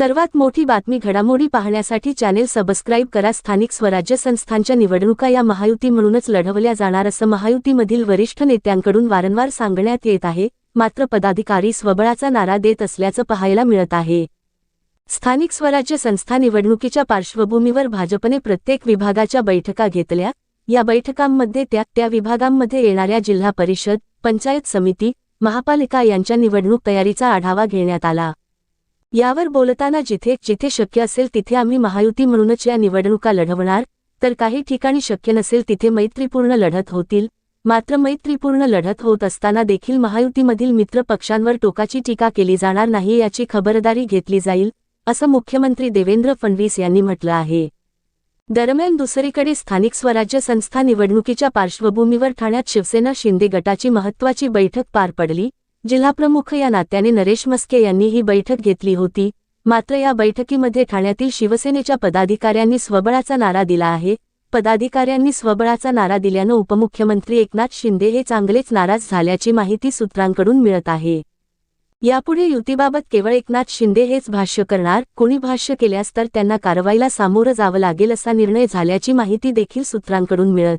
सर्वात मोठी बातमी घडामोडी पाहण्यासाठी चॅनेल सबस्क्राईब करा. स्थानिक स्वराज्य संस्थांच्या निवडणुका या महायुती म्हणूनच लढवल्या जाणार असं महायुतीमधील वरिष्ठ नेत्यांकडून वारंवार सांगण्यात येत आहे. मात्र पदाधिकारी स्वबळाचा नारा देत असल्याचं पाहायला मिळत आहे. स्थानिक स्वराज्य संस्था निवडणुकीच्या पार्श्वभूमीवर भाजपने प्रत्येक विभागाच्या बैठका घेतल्या. या बैठकांमध्ये त्या त्या विभागांमध्ये येणाऱ्या जिल्हा परिषद पंचायत समिती महापालिका यांच्या निवडणूक तयारीचा आढावा घेण्यात आला. यावर बोलताना जिथे जिथे शक्य असेल तिथे आम्ही महायुती म्हणूनच या निवडणुका लढवणार तर काही ठिकाणी शक्य नसेल तिथे मैत्रीपूर्ण लढत होतील. मात्र मैत्रीपूर्ण लढत होत असताना देखील महायुतीमधील मित्र पक्षांवर टोकाची टीका केली जाणार नाही याची खबरदारी घेतली जाईल असं मुख्यमंत्री देवेंद्र फडणवीस यांनी म्हटलं आहे. दरम्यान दुसरीकडे स्थानिक स्वराज्य संस्था निवडणुकीच्या पार्श्वभूमीवर ठाण्यात शिवसेना शिंदे गटाची महत्त्वाची बैठक पार पडली जिल्हाप्रमुख या नात्याने नरेश मस्के यांनी ही बैठक घेतली होती. मात्र या बैठकीमध्ये ठाण्यातील शिवसेनेच्या पदाधिकाऱ्यांनी स्वबळाचा नारा दिला आहे. पदाधिकाऱ्यांनी स्वबळाचा नारा दिल्यानं उपमुख्यमंत्री एकनाथ शिंदे हे चांगलेच नाराज झाल्याची माहिती सूत्रांकडून मिळत आहे. यापुढे युतीबाबत केवळ एकनाथ शिंदे हेच भाष्य करणार कोणी भाष्य केल्यास तर त्यांना कारवाईला सामोरं जावं लागेल असा निर्णय झाल्याची माहिती देखील सूत्रांकडून मिळत